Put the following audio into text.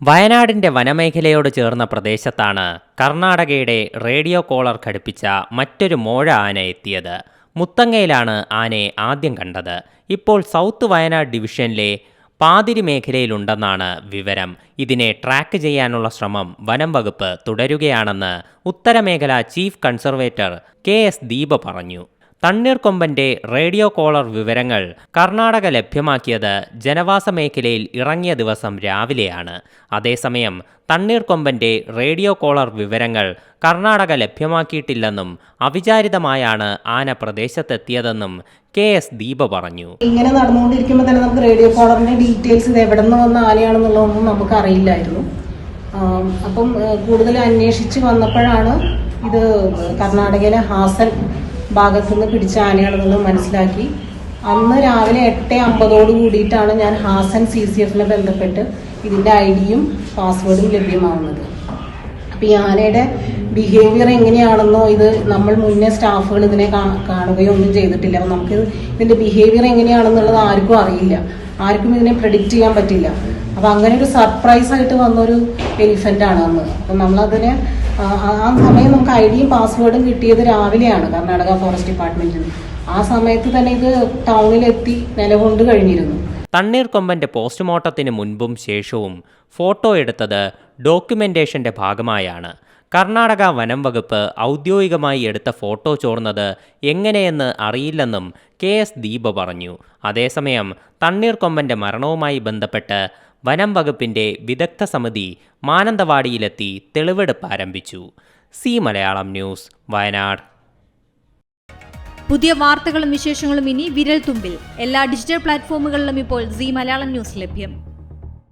വയനാടിന്റെ വനമേഖലയോട് ചേർന്ന പ്രദേശത്താണ് കർണാടകയുടെ റേഡിയോ കോളർ ഘടിപ്പിച്ച മറ്റൊരു മോഴ ആന എത്തിയത്. മുത്തങ്ങയിലാണ് ആനയെ ആദ്യം കണ്ടത്. ഇപ്പോൾ സൗത്ത് വയനാട് ഡിവിഷനിലെ പാതിരി മേഖലയിലുണ്ടെന്നാണ് വിവരം. ഇതിനെ ട്രാക്ക് ചെയ്യാനുള്ള ശ്രമം വനം വകുപ്പ് തുടരുകയാണെന്ന് ഉത്തരമേഖല chief conservator K S Deepa പറഞ്ഞു. തണ്ണീർക്കൊമ്പന്റെ റേഡിയോ കോളർ വിവരങ്ങൾ കർണാടക ലഭ്യമാക്കിയത് ജനവാസ മേഖലയിൽ ഇറങ്ങിയ ദിവസം രാവിലെയാണ്. അതേസമയം തണ്ണീർക്കൊമ്പന്റെ റേഡിയോ കോളർ വിവരങ്ങൾ കർണാടക ലഭ്യമാക്കിയിട്ടില്ലെന്നും അവിചാരിതമായാണ് ആന പ്രദേശത്തെത്തിയതെന്നും കെ എസ് ദീപ പറഞ്ഞു. ഇങ്ങനെ നടന്നുകൊണ്ടിരിക്കുമ്പോൾ തന്നെ നമുക്ക് റേഡിയോ കോളറിന്റെ ഡീറ്റെയിൽസ് എവിടെ നിന്ന് വന്ന ആനയാണെന്നുള്ളതൊന്നും നമുക്ക് അറിയില്ലായിരുന്നു അപ്പം കൂടുതൽ അന്വേഷിച്ച് വന്നപ്പോഴാണ് ഇത് കർണാടകയിലെ ഹാസൻ ഭാഗത്തു നിന്ന് പിടിച്ച ആനയാണെന്നുള്ളത് മനസ്സിലാക്കി. അന്ന് രാവിലെ എട്ട് അമ്പതോട് കൂടിയിട്ടാണ് ഞാൻ ഹാസൻ സി സി എഫിനെ ബന്ധപ്പെട്ട് ഇതിന്റെ ഐ ഡിയും പാസ്വേഡും ലഭ്യമാവുന്നത്. അപ്പോൾ ഈ ആനയുടെ ബിഹേവിയർ എങ്ങനെയാണെന്നോ ഇത് നമ്മൾ മുന്നേ സ്റ്റാഫുകൾ ഇതിനെ കാണുകയോ ഒന്നും ചെയ്തിട്ടില്ല. അപ്പോൾ നമുക്ക് ഇതിന്റെ ബിഹേവിയർ എങ്ങനെയാണെന്നുള്ളത് ആർക്കും അറിയില്ല. ആർക്കും ഇതിനെ പ്രഡിക്റ്റ് ചെയ്യാൻ പറ്റില്ല. അപ്പോൾ അങ്ങനെ ഒരു സർപ്രൈസ് ആയിട്ട് വന്നൊരു എലിഫന്റ് ആണ് അന്ന്. അപ്പം നമ്മളതിനെ ആ സമയം നമുക്ക് ഐ ഡിയും പാസ്വേഡും കിട്ടിയത് രാവിലെയാണ് കർണാടക ഫോറസ്റ്റ് ഡിപ്പാർട്ട്മെന്റിൽ ആ സമയത്ത് തന്നെ ഇത് ടൗണിലെത്തി നിലകൊണ്ട് കഴിഞ്ഞിരുന്നു. തണ്ണീർക്കൊമ്പന്റെ പോസ്റ്റ്മോർട്ടത്തിന് മുൻപും ശേഷവും ഫോട്ടോ എടുത്തത് ഡോക്യുമെന്റേഷന്റെ ഭാഗമായാണ്. കർണാടക വനം വകുപ്പ് ഔദ്യോഗികമായി എടുത്ത ഫോട്ടോ ചോർന്നത് എങ്ങനെയെന്ന് അറിയില്ലെന്നും കെ എസ് ദീപ പറഞ്ഞു. അതേസമയം തണ്ണീർക്കൊമ്പന്റെ മരണവുമായി ബന്ധപ്പെട്ട് വനം വകുപ്പിന്റെ വിദഗ്ധ സമിതി മാനന്തവാടിയിലെത്തി തെളിവെടുപ്പ് ആരംഭിച്ചു. C Malayalam news Wayanad. പുതിയ വാർത്തകളും വിശേഷങ്ങളും ഇനി വിരൽ തുമ്പിൽ എല്ലാ ഡിജിറ്റൽ പ്ലാറ്റ്ഫോമുകളിലും ഇപ്പോൾ സി മലയാളം ന്യൂസ് ലഭ്യം.